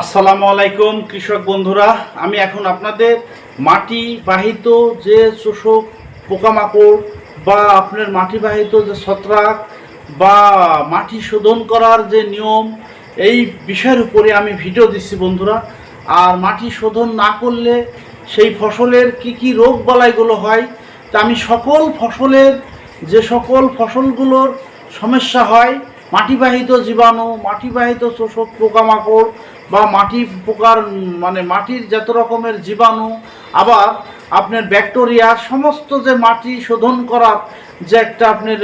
আসসালামু আলাইকুম, কৃষক বন্ধুরা। আমি এখন আপনাদের মাটি বাহিত যে শোষক পোকামাকড় বা আপনার মাটি বাহিত যে ছত্রাক বা মাটি শোধন করার যে নিয়ম, এই বিষয়ের উপরে আমি ভিডিও দিচ্ছি বন্ধুরা। আর মাটি শোধন না করলে সেই ফসলের কি কি রোগ বালাইগুলো হয়, তা আমি সকল ফসলের, যে সকল ফসলগুলোর সমস্যা হয়, মাটিবাহিত জীবাণু, মাটিবাহিত শোষক পোকামাকড় বা মাটি পোকার মানে মাটির যত রকমের জীবাণু, আবার আপনার ব্যাকটেরিয়া, সমস্ত যে মাটি শোধন করার যে একটা আপনার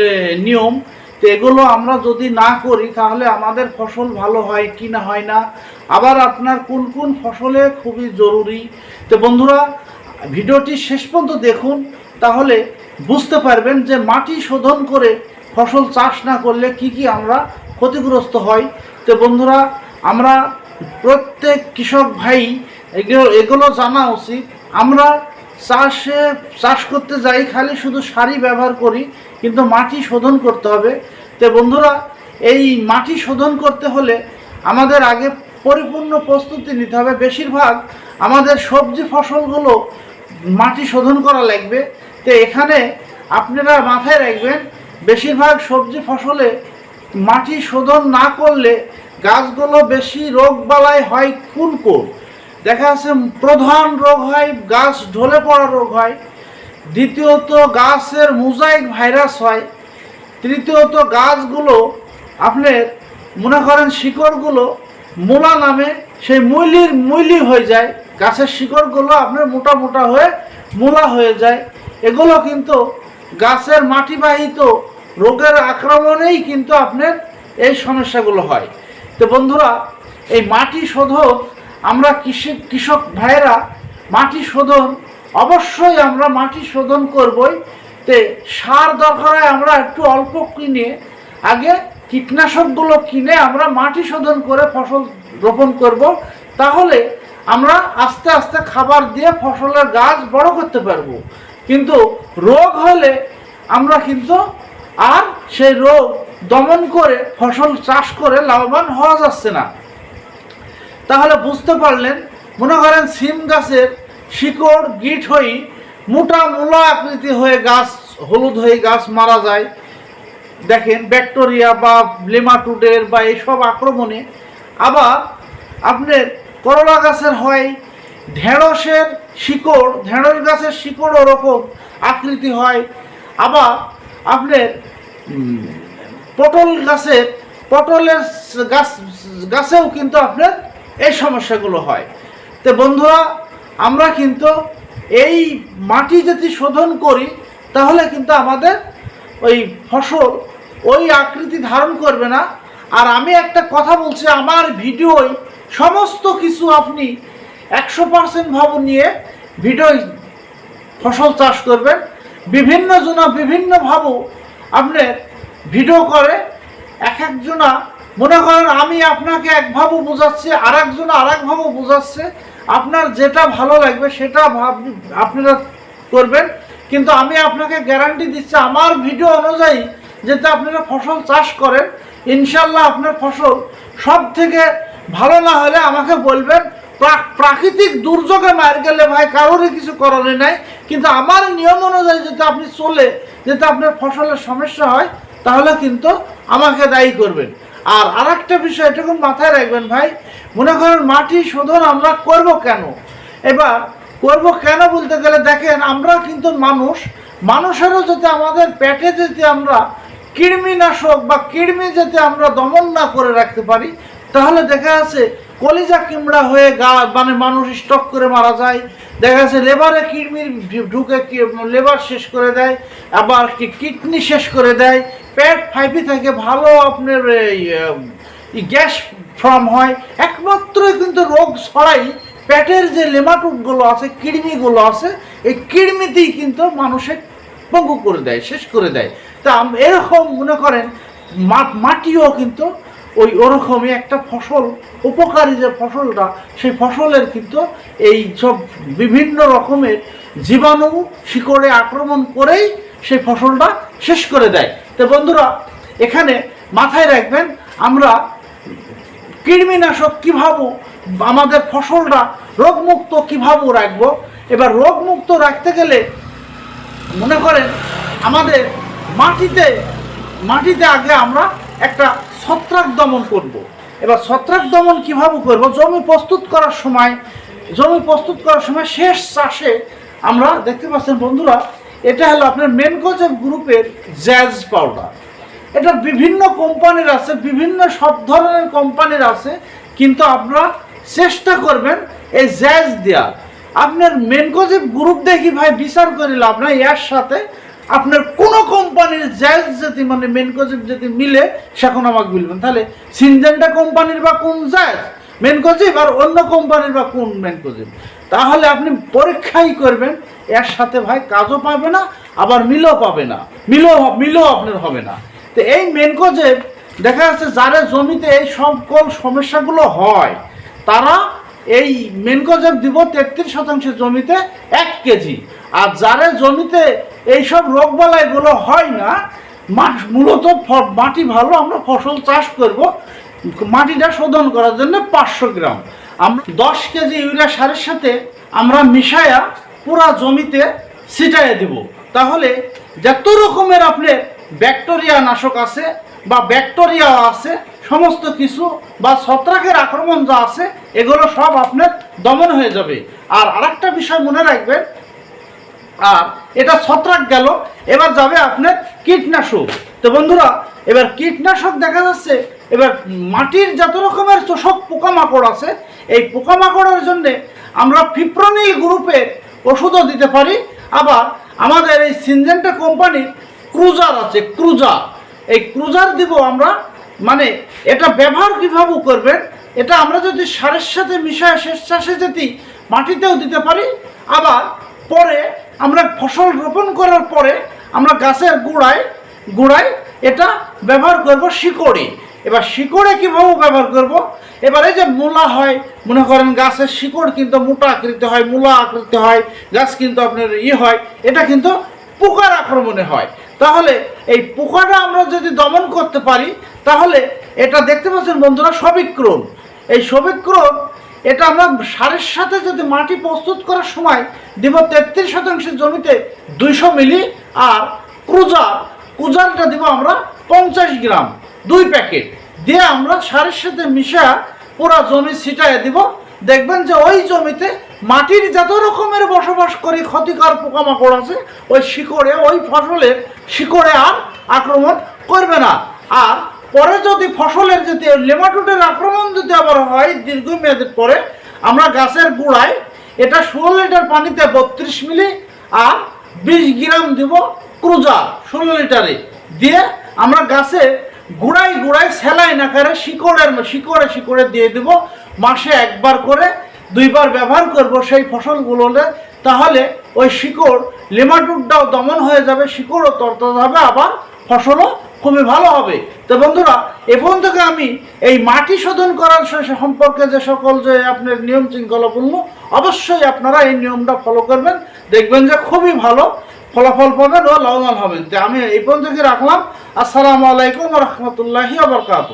নিয়ম, তো এগুলো আমরা যদি না করি, তাহলে আমাদের ফসল ভালো হয় কি না হয় না? আবার আপনার কোন কোন ফসলে খুবই জরুরি? তো বন্ধুরা, ভিডিওটি শেষ পর্যন্ত দেখুন, তাহলে বুঝতে পারবেন যে মাটি শোধন করে ফসল চাষ না করলে কি কি আমরা ক্ষতিগ্রস্ত হয়। তো বন্ধুরা, আমরা প্রত্যেক কৃষক ভাই, এগুলো এগুলো জানা উচিত। আমরা চাষে চাষ করতে যাই, খালি শুধু সারি ব্যবহার করি, কিন্তু মাটি শোধন করতে হবে। তো বন্ধুরা, এই মাটি শোধন করতে হলে আমাদের আগে পরিপূর্ণ প্রস্তুতি নিতে হবে। বেশিরভাগ আমাদের সবজি ফসলগুলো মাটি শোধন করা লাগবে। তো এখানে আপনারা মাথায় রাখবেন, বেশিরভাগ সবজি ফসলে মাটি শোধন না করলে গাছগুলো বেশি রোগ বালাই হয় ফুলকো দেখা যাচ্ছে প্রধান রোগ হয়, গাছ ঢলে পড়া রোগ হয়। দ্বিতীয়ত গাছের মোজাইক ভাইরাস হয়। তৃতীয়ত গাছগুলো আপনার মনে করেন শিকড়গুলো মূলা নামে সেই মূলির মূলি হয়ে যায়। গাছের শিকড়গুলো আপনার মোটা মোটা হয়ে মূলা হয়ে যায়। এগুলো কিন্তু গাছের মাটিবাহিত রোগের আক্রমণেই কিন্তু আপনার এই সমস্যাগুলো হয়। তো বন্ধুরা, এই মাটি শোধন আমরা কৃষি কৃষক ভাইয়েরা, মাটি শোধন অবশ্যই আমরা মাটি শোধন করবই। তে সার দরকার হয় আমরা একটু অল্প কিনে, আগে কীটনাশকগুলো কিনে আমরা মাটি শোধন করে ফসল রোপণ করব। তাহলে আমরা আস্তে আস্তে খাবার দিয়ে ফসলের গাছ বড় করতে পারব। কিন্তু রোগ হলে আমরা কিন্তু আর সেই রোগ দমন করে, ফসল চাষ করে লাভবান হওয়া যাচ্ছে না। তাহলে বুঝতে পারলেন, মনে করেন সিম গাছের শিকড় গিট হয়ে মোটা মূলা আকৃতি হয়ে গাছ, হলুদ হয়ে গাছ মারা যায়। দেখেন ব্যাকটেরিয়া বা লেমাটুডের বা এইসব আক্রমণে। আবার আপনার করলা গাছের হয়, ঢেঁড়সের শিকড়, ঢেঁড়স গাছের শিকড় ওরকম আকৃতি হয়। আবার আপনার পটল গাছের পটলের গাছ, গাছেও কিন্তু আপনার এই সমস্যাগুলো হয়। তো বন্ধুরা, আমরা কিন্তু এই মাটি যদি শোধন করি, তাহলে কিন্তু আমাদের ওই ফসল ওই আকৃতি ধারণ করবে না। আর আমি একটা কথা বলছি, আমার ভিডিওয় সমস্ত কিছু আপনি একশো পার্সেন্ট ভাব নিয়ে ভিডিও ফসল চাষ করবেন। বিভিন্ন জনা বিভিন্ন ভাবও আপনার ভিডিও করে, এক একজনা মনে করেন আমি আপনাকে একভাবে বোঝাচ্ছি আর একজনা আর একভাবে বোঝাচ্ছে, আপনার যেটা ভালো লাগবে সেটা ভাব, আপনারা করবেন। কিন্তু আমি আপনাকে গ্যারান্টি দিচ্ছি, আমার ভিডিও অনুযায়ী যাতে আপনারা ফসল চাষ করেন, ইনশাল্লাহ আপনার ফসল সব থেকে ভালো না হলে আমাকে বলবেন প্রা- প্রাকৃতিক দুর্যোগে মার গেলে ভাই কারোরই কিছু করার নাই। কিন্তু আমার নিয়ম অনুযায়ী যদি আপনি চলে, যাতে আপনার ফসলের সমস্যা হয় তাহলে কিন্তু আমাকে দায়ী করবেন। আর আরেকটা বিষয় এটুকু মাথায় রাখবেন ভাই, মনে করেন মাটি শোধন আমরা করব কেন? এবার, করব কেন বলতে গেলে দেখেন, আমরা কিন্তু মানুষ, মানুষেরও যাতে আমাদের পেটে যদি আমরা কৃমিনাশক বা কৃমি যাতে আমরা দমন না করে রাখতে পারি, তাহলে দেখা যাচ্ছে কলিজা কিমড়া হয়ে গা মানে মানুষ স্টক করে মারা যায়। দেখা যাচ্ছে লেবারে কৃমির ঢুকে লেবার শেষ করে দেয়, আবার কিডনি শেষ করে দেয়। পেট ফাইপি থাকে, ভালো আপনার এই গ্যাস ফর্ম হয়। একমাত্রই কিন্তু রোগ ছড়াই পেটের যে লেমাটুকগুলো আছে কৃমিগুলো আছে, এই কৃমিতেই কিন্তু মানুষের পঙ্গু করে দেয়, শেষ করে দেয়। তা এরকম মনে করেন মাটিও কিন্তু ওই ওরকমই একটা ফসল, উপকারী যে ফসলটা, সেই ফসলের কিন্তু এই সব বিভিন্ন রকমের জীবাণু শিকড়ে আক্রমণ করেই সেই ফসলটা শেষ করে দেয়। তো বন্ধুরা, এখানে মাথায় রাখবেন, আমরা কৃমিনাশক কীভাবে, আমাদের ফসলটা রোগমুক্ত কীভাবে রাখব এবার রোগমুক্ত রাখতে গেলে মনে করেন আমাদের মাটিতে মাটিতে আগে আমরা একটা ছত্রাক দমন করব। এবার ছত্রাক দমন কীভাবে করব জমি প্রস্তুত করার সময়, জমি প্রস্তুত করার সময় শেষ চাষে আমরা দেখতে পাচ্ছেন বন্ধুরা এটা হলো আপনার মেনকোজেব গ্রুপের জ্যাজ পাউডার এটা বিভিন্ন কোম্পানির আছে, বিভিন্ন সব ধরনের কোম্পানির আছে, কিন্তু আপনারা চেষ্টা করবেন এই জ্যাজ দেওয়ার। আপনার মেনকোজেব গ্রুপ দেখি ভাই বিচার করে আপনার এর সাথে আপনার কোনো কোম্পানির জ্যাজ যদি মানে মেনকোজেব যদি মিলে সেখন আমাকে বলবেন। তাহলে সিনজেন্টা কোম্পানির বা কোন জ্যাজ মেনকোজেব আর অন্য কোম্পানির বা কোন মেনকোজেব তাহলে আপনি পরীক্ষাই করবেন, এর সাথে ভাই কাজও পাবে না, আবার মিলও পাবে না। মিলও মিলও আপনার হবে না। তো এই মেনকোজেব দেখা যাচ্ছে যারা জমিতে এই সকল সমস্যাগুলো হয়, তারা এই মেনকোজেব দিব তেত্রিশ শতাংশ জমিতে এক কেজি। আর যারা জমিতে এইসব রোগবালাইগুলো হয় না মূলত মাটি ভালো, আমরা ফসল চাষ করব, মাটিটা শোধন করার জন্য পাঁচশো গ্রাম। দশ কেজি ইউরিয়া সারের সাথে আমরা মিশায়া পুরা জমিতে ছিটাইয়ে দিব। তাহলে যত রকমের আপনার ব্যাকটেরিয়া নাশক আছে বা ব্যাকটেরিয়া আছে, সমস্ত কিছু বা ছত্রাকের আক্রমণ যা আছে, এগুলো সব আপনার দমন হয়ে যাবে। আর আরেকটা বিষয় মনে রাখবেন, আর এটা ছত্রাক গেল, এবার যাবে আপনার কীটনাশক। তো বন্ধুরা, এবার কীটনাশক দেখা যাচ্ছে এবার মাটির যত রকমের চোষক পোকামাকড় আছে, এই পোকামাকড়ের জন্য আমরা ফিপ্রনিল গ্রুপের ওষুধও দিতে পারি। আবার আমাদের এই সিনজেন্টা কোম্পানির ক্রুজার আছে, ক্রুজার। এই ক্রুজার দিব আমরা মানে এটা ব্যবহার কীভাবে করবেন, এটা আমরা যদি সারের সাথে মিশায় চাষে যদি মাটিতেও দিতে পারি, আবার পরে আমরা ফসল রোপণ করার পরে আমরা গাছের গোড়ায় গোড়ায় এটা ব্যবহার করব শিকড়ে। এবার শিকড়ে কীভাবে ব্যবহার করব? এবার এই যে মূলা হয়, মনে করেন গাছের শিকড় কিন্তু মোটা আকৃতি হয়, মূলা আকৃতি হয়, গাছ কিন্তু আপনার ইয়ে হয়, এটা কিন্তু পোকার আক্রমণে হয়। তাহলে এই পোকাটা আমরা যদি দমন করতে পারি, তাহলে এটা দেখতে পাচ্ছেন বন্ধুরা সবিক্রম এই সবিক্রম এটা আমরা সারের সাথে যদি মাটি প্রস্তুত করার সময় দিব তেত্রিশ শতাংশের জমিতে দুইশো মিলি আর ক্রুজার ক্রুজারটা দিব আমরা পঞ্চাশ গ্রাম। দুই প্যাকেট। দিয়ে আমরা সারের সাথে মিশা পুরো জমি ছিটায় দিব। দেখবেন যে ওই জমিতে মাটির যত রকমের বসবাস করি ক্ষতিকর পোকামাকড় আছে, ওই শিকড়ে, ওই ফসলের শিকড়ে আর আক্রমণ করবে না। আর পরে যদি ফসলের যদি লেমাটুটের আক্রমণ যদি আবার হয়, দীর্ঘমেয়াদের পরে আমরা গাছের গোড়ায় এটা ষোলো লিটার পানিতে বত্রিশ মিলি আর বিশ গ্রাম দিব ক্রুজার ষোলো লিটারে। দিয়ে আমরা গাছে গুড়াই গুড়াই স্যালাইন আকারে শিকড়ের শিকড়ে শিকড়ে দিয়ে দেব। মাসে একবার করে, দুইবার ব্যবহার করব সেই ফসলগুলোতে। তাহলে ওই শিকড় লেমাটুকটাও দমন হয়ে যাবে, শিকড়ও তরতাজা হবে, আবার ফসলও খুবই ভালো হবে। তো বন্ধুরা এখন থেকে আমি এই মাটি শোধন করার সম্পর্কে যে সকল যে আপনার নিয়ম শৃঙ্খলা বলব, অবশ্যই আপনারা এই নিয়মটা ফলো করবেন। দেখবেন যে খুবই ভালো। ফলাফল পাবেন ও লাভবান হবেন তো আমি এই পর্যন্ত রাখলাম। আসসালামু আলাইকুম রহমতুল্লাহি আবরকাত